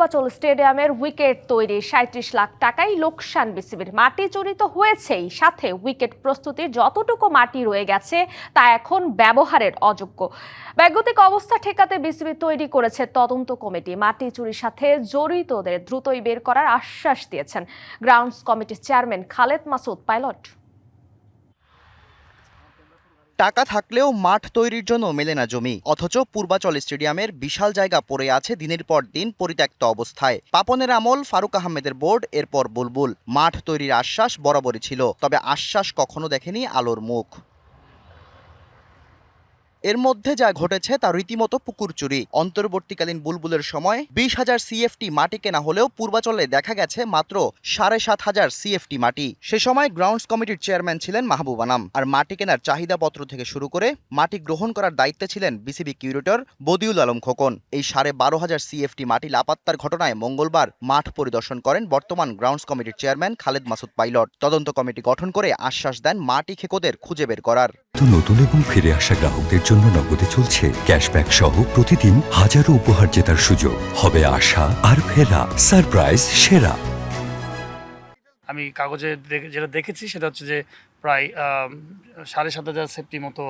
পূর্বাচল স্টেডিয়ামের উইকেট তৈরি সাঁত্রিশ লাখ টাকায় লোকসান বিসিবির মাটি চুরিত হয়েছেই। সাথে উইকেট প্রস্তুতির যতটুকু মাটি রয়ে গেছে, তা এখন ব্যবহারের অযোগ্য। ব্যাগতিক অবস্থা ঠেকাতে বিসিবি তৈরি করেছে তদন্ত কমিটি। মাটি চুরির সাথে জড়িতদের দ্রুতই বের করার আশ্বাস দিয়েছেন। গ্রাউন্ডস কমিটির চেয়ারম্যান খালেদ মাসুদ, পাইলট। টাকা থাকলেও মাঠ তৈরির জন্য মেলে না জমি। অথচ পূর্বাচল স্টেডিয়ামের বিশাল জায়গা পড়ে আছে দিনের পর দিন পরিত্যক্ত অবস্থায়। পাপনের আমল ফারুক আহমেদের বোর্ড, এরপর বুলবুল। মাঠ তৈরির আশ্বাস বরাবরই ছিল, তবে আশ্বাস কখনো দেখেনি আলোর মুখ। এর মধ্যে যা ঘটেছে তা রীতিমতো পুকুর চুরি অন্তর্বর্তীকালীন বুলবুলের সময় বিশ হাজার সিএফটি মাটি কেনা হলেও পূর্বাচলে দেখা গেছে মাত্র সাড়ে সাত হাজার সিএফটি মাটি। সে সময় গ্রাউন্ডস কমিটির চেয়ারম্যান ছিলেন মাহবুব আনাম। আর মাটি কেনার চাহিদাপত্র থেকে শুরু করে মাটি গ্রহণ করার দায়িত্বে ছিলেন বিসিবি কিউরেটর বদিউল আলম খোকন। এই সাড়ে বারো হাজার সিএফটি মাটি লাপাত্তার ঘটনায় মঙ্গলবার মাঠ পরিদর্শন করেন বর্তমান গ্রাউন্ডস কমিটির চেয়ারম্যান খালেদ মাসুদ পাইলট। তদন্ত কমিটি গঠন করে আশ্বাস দেন মাটি খেকোদের খুঁজে বের করার। নতুন এবং ফিরে আসা গ্রাহকদের জন্য নগদে চলছে। ক্যাশব্যাক সহ প্রতিদিন হাজারো উপহার জেতার সুযোগ। হবে আশা আর ফেরা। সারপ্রাইজ সেরা। আমি কাগজে যেটা দেখেছি সেটা হচ্ছে যে প্রায় সাড়ে সাত হাজার সেফটি মতো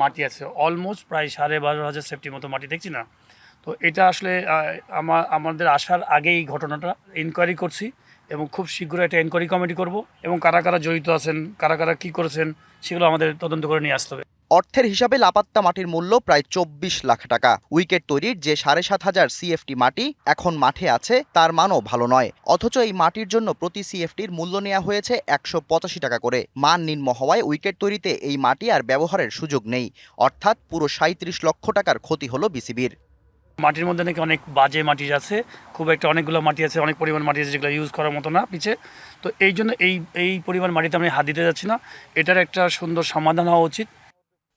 মাটি আছে। অলমোস্ট প্রায় সাড়ে বারো হাজার সেফটি মতো মাটি, দেখছি না? তো এটা আসলে আমার আমাদের আসার আগেই ঘটনাটা ইনকোয়ারি করছি এবং খুব শীঘ্রই একটা এনকোয়ারি কমিটি করব। এবং কারা কারা জড়িত আছেন, কারা কারা কী করেছেন, সেগুলো আমাদের তদন্ত করে নিয়ে আসতে হবে। অর্থের হিসাবে লাপাত্তা মাটির মূল্য প্রায় চব্বিশ লাখ টাকা। উইকেট তৈরির যে সাড়ে সাত হাজার সিএফটি মাটি এখন মাঠে আছে, তার মানও ভালো নয়। অথচ এই মাটির জন্য প্রতি সিএফটির মূল্য নেওয়া হয়েছে একশো পঁচাশি টাকা করে। মান নিম্ন হওয়ায় উইকেট তৈরিতে এই মাটি আর ব্যবহারের সুযোগ নেই। অর্থাৎ পুরো সাঁত্রিশ লক্ষ টাকার ক্ষতি হলো বিসিবির মাটির মধ্যে নাকি অনেক বাজে মাটি আছে, খুব একটা অনেকগুলো মাটি আছে, অনেক পরিমাণ মাটি আছে যেগুলো ইউজ করার মতো না পিছে। তো এই জন্য এই এই পরিমাণ মাটিতে আমি হাত দিতে যাচ্ছি না। এটার একটা সুন্দর সমাধান হওয়া উচিত।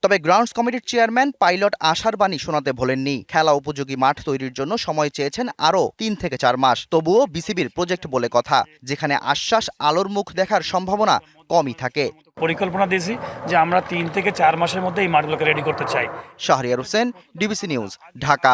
তবে গ্রাউন্ডস কমিটির চেয়ারম্যান পাইলট আশার বাণী শোনাতে ভোলেননি। খেলা উপযোগী মাঠ তৈরির জন্য সময় চেয়েছেন আরও তিন থেকে চার মাস। তবুও বিসিবির প্রজেক্ট বলে কথা যেখানে আশ্বাস আলোর মুখ দেখার সম্ভাবনা কমই থাকে। পরিকল্পনা দিয়েছি যে আমরা তিন থেকে চার মাসের মধ্যে এই মাঠগুলোকে রেডি করতে চাই। Shahriar Hossain DBC news Dhaka.